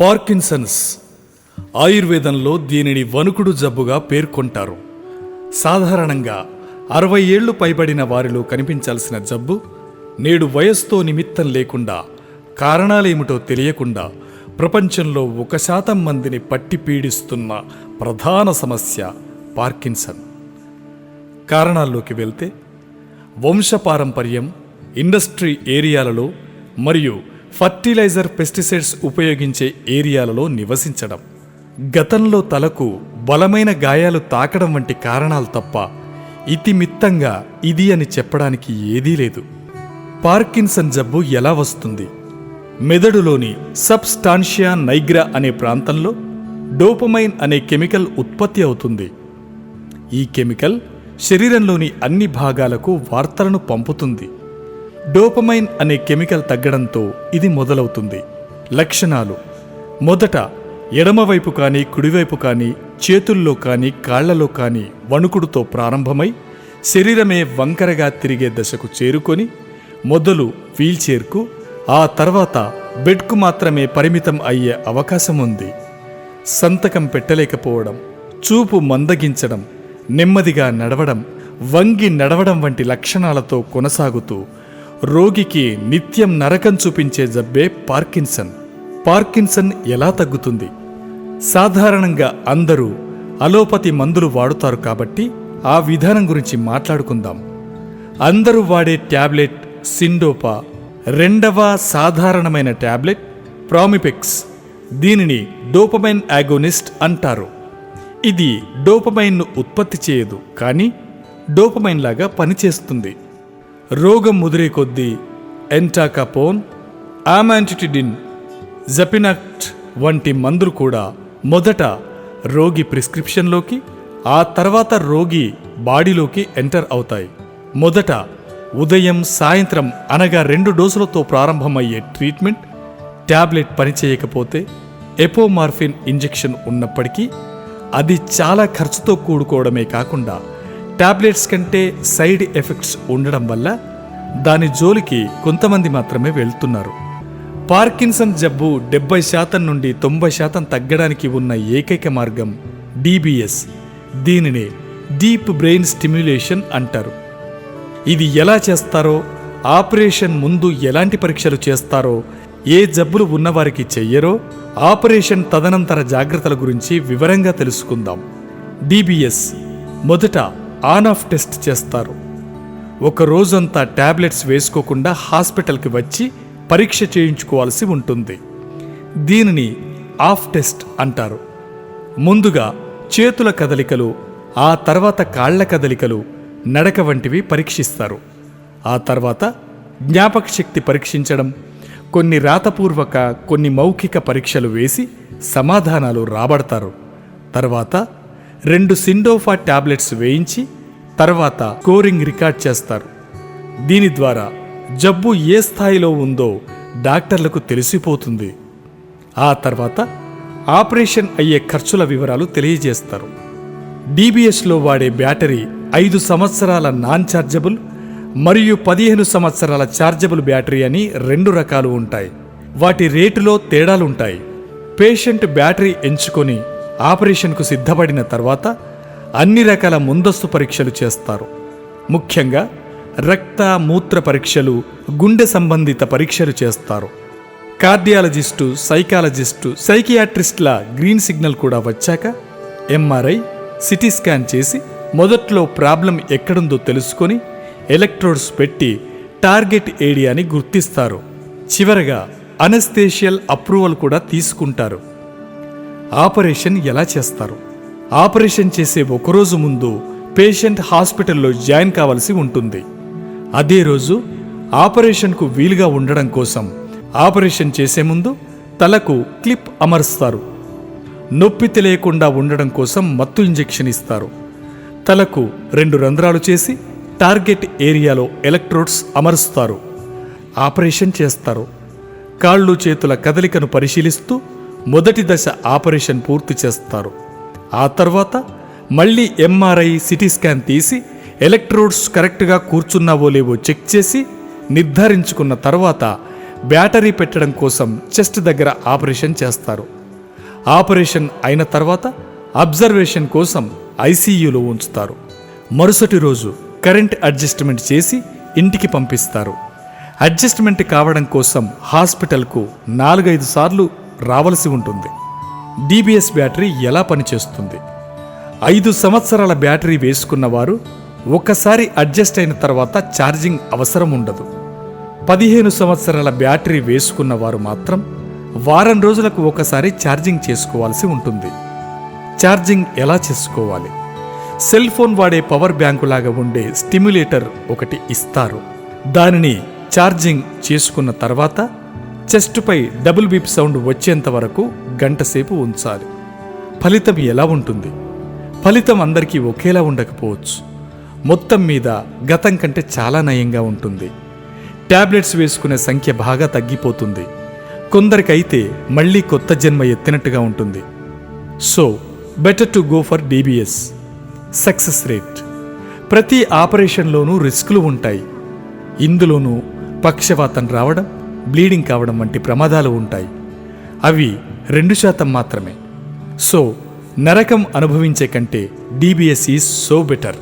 Parkinson's ఆయుర్వేదంలో దీనిని వణుకుడు జబ్బుగా పేర్కొంటారు. సాధారణంగా అరవై ఏళ్ళు పైబడిన వారిలో కనిపించాల్సిన జబ్బు నేడు వయస్సుతో నిమిత్తం లేకుండా కారణాలేమిటో తెలియకుండా ప్రపంచంలో ఒక శాతం మందిని పట్టి పీడిస్తున్న ప్రధాన సమస్య పార్కిన్సన్. కారణాల్లోకి వెళ్తే వంశపారంపర్యం ఇండస్ట్రీ ఏరియాలలో మరియు ఫర్టిలైజర్ పెస్టిసైడ్స్ ఉపయోగించే ఏరియాలలో నివసించడం. గతంలో తలకు బలమైన గాయాలు తాకడం వంటి కారణాలు తప్ప ఇతిమిత్తంగా ఇది అని చెప్పడానికి ఏదీ లేదు. పార్కిన్సన్ జబ్బు ఎలా వస్తుంది? మెదడులోని సబ్స్టాన్షియా నైగ్రా అనే ప్రాంతంలో డోపమైన్ అనే కెమికల్ ఉత్పత్తి అవుతుంది. ఈ కెమికల్ శరీరంలోని అన్ని భాగాలకు వార్తలను పంపుతుంది. డోపమైన్ అనే కెమికల్ తగ్గడంతో ఇది మొదలవుతుంది. లక్షణాలు. మొదట ఎడమవైపు కానీ కుడివైపు కానీ చేతుల్లో కానీ కాళ్ళలో కానీ వణుకుడుతో ప్రారంభమై శరీరమే వంకరగా తిరిగే దశకు చేరుకొని మొదలు వీల్చైర్కు ఆ తర్వాత బెడ్కు మాత్రమే పరిమితం అయ్యే అవకాశం ఉంది సంతకం పెట్టలేకపోవడం చూపు మందగించడం నెమ్మదిగా నడవడం వంగి నడవడం వంటి లక్షణాలతో కొనసాగుతూ రోగికి నిత్యం నరకం చూపించే జబ్బే పార్కిన్సన్. పార్కిన్సన్ ఎలా తగ్గుతుంది? సాధారణంగా అందరూ అలోపతి మందులు వాడుతారు కాబట్టి ఆ విధానం గురించి మాట్లాడుకుందాం. అందరూ వాడే ట్యాబ్లెట్ సిండోపా రెండవ సాధారణమైన ట్యాబ్లెట్ ప్రామిపెక్స్. దీనిని డోపమైన్ యాగోనిస్ట్ అంటారు. ఇది డోపమైన్ను ఉత్పత్తి చేయదు కానీ డోపమైన్ లాగా పనిచేస్తుంది. రోగం ముదిరే కొద్దీ ఎంటాకాపోన్ ఆమాంటిటిడిన్ జపినక్ట్ వంటి మందులు కూడా మొదట రోగి ప్రిస్క్రిప్షన్లోకి ఆ తర్వాత రోగి బాడీలోకి ఎంటర్ అవుతాయి. మొదట ఉదయం సాయంత్రం అనగా రెండు డోసులతో ప్రారంభమయ్యే ట్రీట్మెంట్ ట్యాబ్లెట్ పనిచేయకపోతే ఎపోమార్ఫిన్ ఇంజెక్షన్ ఉన్నప్పటికీ అది చాలా ఖర్చుతో కూడుకోవడమే కాకుండా టాబ్లెట్స్ కంటే సైడ్ ఎఫెక్ట్స్ ఉండడం వల్ల దాని జోలికి కొంతమంది మాత్రమే వెళ్తున్నారు. పార్కిన్సన్ జబ్బు డెబ్బై శాతం నుండి తొంభై శాతం తగ్గడానికి ఉన్న ఏకైక మార్గం డీబీఎస్. దీనినే డీప్ బ్రెయిన్ స్టిమ్యులేషన్ అంటారు. ఇది ఎలా చేస్తారో ఆపరేషన్ ముందు ఎలాంటి పరీక్షలు చేస్తారో ఏ జబ్బులు ఉన్నవారికి చెయ్యరో ఆపరేషన్ తదనంతర జాగ్రత్తల గురించి వివరంగా తెలుసుకుందాం. డీబీఎస్ మొదట ఆన్ ఆఫ్ టెస్ట్ చేస్తారు. ఒక రోజంతా టాబ్లెట్స్ వేసుకోకుండా హాస్పిటల్కి వచ్చి పరీక్ష చేయించుకోవాల్సి ఉంటుంది. దీనిని ఆఫ్ టెస్ట్ అంటారు. ముందుగా చేతుల కదలికలు ఆ తర్వాత కాళ్ళ కదలికలు నడక వంటివి పరీక్షిస్తారు. ఆ తర్వాత జ్ఞాపక శక్తి పరీక్షించడం కొన్ని రాతపూర్వక కొన్ని మౌఖిక పరీక్షలు వేసి సమాధానాలు రాబడతారు. తర్వాత రెండు సిండోఫా టాబ్లెట్స్ వేయించి తర్వాత స్కోరింగ్ రికార్డ్ చేస్తారు. దీని ద్వారా జబ్బు ఏ స్థాయిలో ఉందో డాక్టర్లకు తెలిసిపోతుంది. ఆ తర్వాత ఆపరేషన్ అయ్యే ఖర్చుల వివరాలు తెలియజేస్తారు. డీబీఎస్లో వాడే బ్యాటరీ ఐదు సంవత్సరాల నాన్ ఛార్జబుల్ మరియు పదిహేను సంవత్సరాల ఛార్జబుల్ బ్యాటరీ అని రెండు రకాలు ఉంటాయి. వాటి రేటులో తేడాలుంటాయి. పేషెంట్ బ్యాటరీ ఎంచుకొని ఆపరేషన్కు సిద్ధపడిన తర్వాత అన్ని రకాల ముందస్తు పరీక్షలు చేస్తారు. ముఖ్యంగా రక్త మూత్ర పరీక్షలు గుండె సంబంధిత పరీక్షలు చేస్తారు. కార్డియాలజిస్టు సైకాలజిస్టు సైకియాట్రిస్ట్ల గ్రీన్ సిగ్నల్ కూడా వచ్చాక ఎంఆర్ఐ సిటీ స్కాన్ చేసి మొదట్లో ప్రాబ్లం ఎక్కడుందో తెలుసుకొని ఎలక్ట్రోడ్స్ పెట్టి టార్గెట్ ఏరియాని గుర్తిస్తారు. చివరగా అనస్థేషియల్ అప్రూవల్ కూడా తీసుకుంటారు. ఆపరేషన్ ఎలా చేస్తారు? ఆపరేషన్ చేసే ఒకరోజు ముందు పేషెంట్ హాస్పిటల్లో జాయిన్ కావాల్సి ఉంటుంది. అదే రోజు ఆపరేషన్కు వీలుగా ఉండడం కోసం ఆపరేషన్ చేసే ముందు తలకు క్లిప్ అమరుస్తారు. నొప్పి తెలియకుండా ఉండడం కోసం మత్తు ఇంజెక్షన్ ఇస్తారు. తలకు రెండు రంధ్రాలు చేసి టార్గెట్ ఏరియాలో ఎలక్ట్రోడ్స్ అమరుస్తారు. ఆపరేషన్ చేస్తారు. కాళ్ళు చేతుల కదలికను పరిశీలిస్తూ మొదటి దశ ఆపరేషన్ పూర్తి చేస్తారు. ఆ తర్వాత మళ్ళీ ఎంఆర్ఐ సిటీ స్కాన్ తీసి ఎలక్ట్రోడ్స్ కరెక్ట్గా కూర్చున్నావో లేవో చెక్ చేసి నిర్ధారించుకున్న తర్వాత బ్యాటరీ పెట్టడం కోసం చెస్ట్ దగ్గర ఆపరేషన్ చేస్తారు. ఆపరేషన్ అయిన తర్వాత అబ్జర్వేషన్ కోసం ఐసీయూలో ఉంచుతారు. మరుసటి రోజు కరెంట్ అడ్జస్ట్మెంట్ చేసి ఇంటికి పంపిస్తారు. అడ్జస్ట్మెంట్ కావడం కోసం హాస్పిటల్కు నాలుగైదు సార్లు రావలసి ఉంటుంది. డీబీఎస్ బ్యాటరీ ఎలా పనిచేస్తుంది? ఐదు సంవత్సరాల బ్యాటరీ వేసుకున్నవారు ఒక్కసారి అడ్జస్ట్ అయిన తర్వాత ఛార్జింగ్ అవసరం ఉండదు. పదిహేను సంవత్సరాల బ్యాటరీ వేసుకున్నవారు మాత్రం వారం రోజులకు ఒకసారి ఛార్జింగ్ చేసుకోవాల్సి ఉంటుంది. ఛార్జింగ్ ఎలా చేసుకోవాలి? సెల్ ఫోన్ వాడే పవర్ బ్యాంకులాగా ఉండే స్టిమ్యులేటర్ ఒకటి ఇస్తారు. దానిని ఛార్జింగ్ చేసుకున్న తర్వాత చెస్ట్పై డబుల్ బీప్ సౌండ్ వచ్చేంత వరకు గంటసేపు ఉంచాలి. ఫలితం ఎలా ఉంటుంది? ఫలితం అందరికీ ఒకేలా ఉండకపోవచ్చు. మొత్తం మీద గతం కంటే చాలా నయంగా ఉంటుంది. టాబ్లెట్స్ వేసుకునే సంఖ్య బాగా తగ్గిపోతుంది. కొందరికైతే మళ్ళీ కొత్త జన్మ ఎత్తినట్టుగా ఉంటుంది. So better to go for DBS. Success rate. ప్రతి ఆపరేషన్లోనూ రిస్కులు ఉంటాయి. ఇందులోనూ పక్షవాతం రావడం బ్లీడింగ్ కావడం వంటి ప్రమాదాలు ఉంటాయి. అవి రెండు శాతం మాత్రమే. సో నరకం అనుభవించే కంటే డీబీఎస్ ఈజ్ సో బెటర్